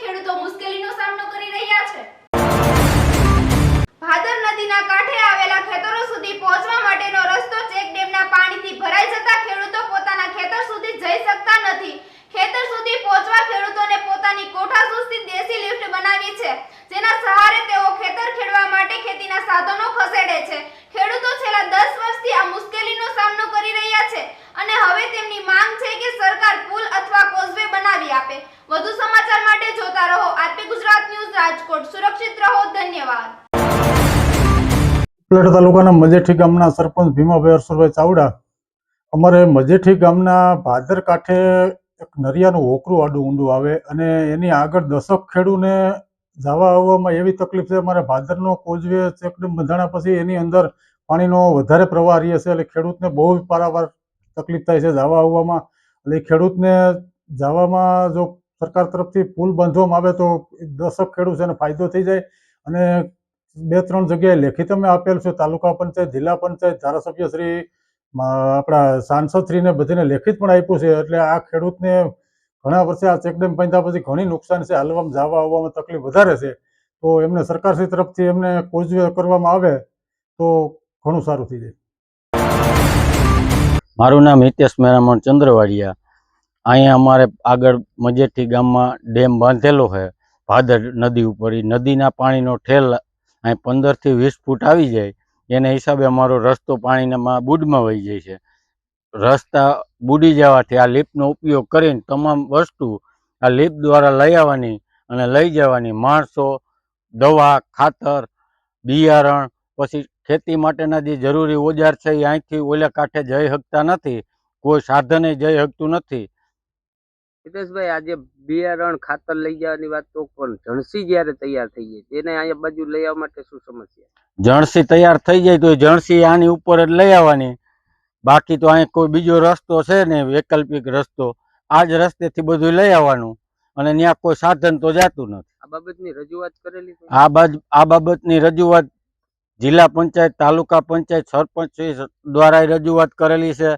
ખેડૂતો મુશ્કેલીનો સામનો કરી રહ્યા છે. ભાદર નદીના કાંઠે આવેલા ખેતરો સુધી પહોંચવા માટેનો રસ્તો ચેક ડેમના પાણીથી ભરાઈ જતા ખેડૂતો પોતાના ખેતર સુધી જઈ શકતા નથી. ખેતર સુધી પહોંચવા ખેડૂતોને પોતાની કોઠા સુસ્તી દેશી લિફ્ટ બનાવી છે. જેના સહારે તેઓ ખેતર ખેડવા માટે ખેતીના સાધનો ખસેડે છે ખેડૂતો છેલ્લા 10 વર્ષથી આ મુશ્કેલીનો સામનો કરી રહ્યા છે અને હવે તેમની માંગ છે કે સરકાર પુલ અથવા કોઝવે બનાવી આપે વધુ સમાચાર માટે જોતા રહો આરપી ગુજરાત ન્યૂઝ રાજકોટ. સુરક્ષિત રહો. ધન્યવાદ. ઉપલેટા તાલુકાના મજેઠી ગામના સરપંચ ભીમાભાઈ હરસુરભાઈ ચાવડા અમારે મજેઠી ગામના ભાદર કાંઠે એક નરિયાનું હોકરું આડું ઊંડું આવે અને એની આગળ દશક ખેડૂને જવા આવવામાં એવી તકલીફ છે. અમારે ભાદરનો કોજવે ચેકડેમ બંધાણા પછી એની અંદર પાણીનો વધારે પ્રવાહ રહે છે એટલે ખેડૂતને બહુ પારાવાર તકલીફ થાય છે જવા આવવામાં. એટલે ખેડૂતને જવામાં જો સરકાર તરફથી પુલ બાંધવામાં આવે તો દશક ખેડૂત એને ફાયદો થઈ જાય. અને બે ત્રણ જગ્યાએ લેખિત અમે આપેલ છે, તાલુકા પંચાયત, જિલ્લા પંચાયત, ધારાસભ્ય શ્રી આપણા સાંસદ શ્રીને બધાને લેખિત પણ આપ્યું છે. એટલે આ ખેડૂતને ઘણા વર્ષે આ ચેકડેમ બાંધ્યા પછી ઘણી નુકસાન છે હાલવામાં જવા આવવામાં તકલીફ વધારે છે. તો એમને સરકારશ્રી તરફથી એમને કોઝવે કરવામાં આવે તો ઘણું સારું થઈ જાય. મારું નામ હિતેશ મેરામણ ચંદ્રવાડિયા. અહીંયા અમારે આગળ મજેઠી ગામમાં ડેમ બાંધેલો છે. ભાદર નદી ઉપર. એ નદીના પાણીનો ઠેલ અહીં પંદરથી વીસ ફૂટ આવી જાય. એના હિસાબે અમારો રસ્તો પાણીનામાં બુડમાં વહી જાય છે. રસ્તા બુડી જવાથી આ લીપનો ઉપયોગ કરીને તમામ વસ્તુ આ લીપ દ્વારા લઈ આવવાની અને લઈ જવાની. માણસો, દવા, ખાતર, બિયારણ, પછી ખેતી માટેના જે જરૂરી ઓજાર છે એ અહીંથી ઓલા કાંઠે જઈ શકતા નથી. કોઈ સાધને જઈ શકતું નથી. હિતેશભાઈ આજે બિયારણ ખાતર લઈ જવાની વાત તો પણ જણસી જ્યારે તૈયાર થઈ જાય તેને અહીંયા બાજુ લઈ આવવા માટે શું સમસ્યા? જણસી તૈયાર થઈ જાય તો જણસી આની ઉપર જ લઈ આવવાની. બાકી તો અહીં કોઈ બીજો રસ્તો છે ને વૈકલ્પિક રસ્તો આ જ રસ્તેથી બધું લઈ આવવાનું. અને ત્યાં કોઈ સાધન તો જાતું નથી. આ બાબતની રજૂઆત કરેલી આ બાજ આ બાબતની રજૂઆત જિલ્લા પંચાયત તાલુકા પંચાયત સરપંચ દ્વારા રજૂઆત કરેલી છે.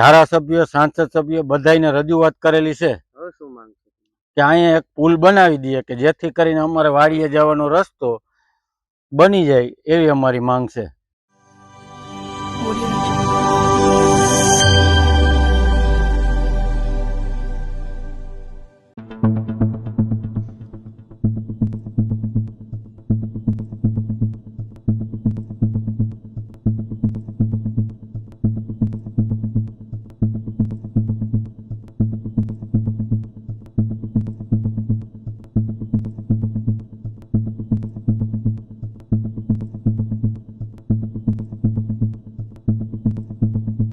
ધારાસભ્યો સાંસદ સભ્ય બધાને રજૂઆત કરેલી છે કે અહીંયા એક પુલ બનાવી દઈએ કે જેથી કરીને અમારે વાડીએ જવાનો રસ્તો બની જાય એવી અમારી માંગ છે thank Jungle.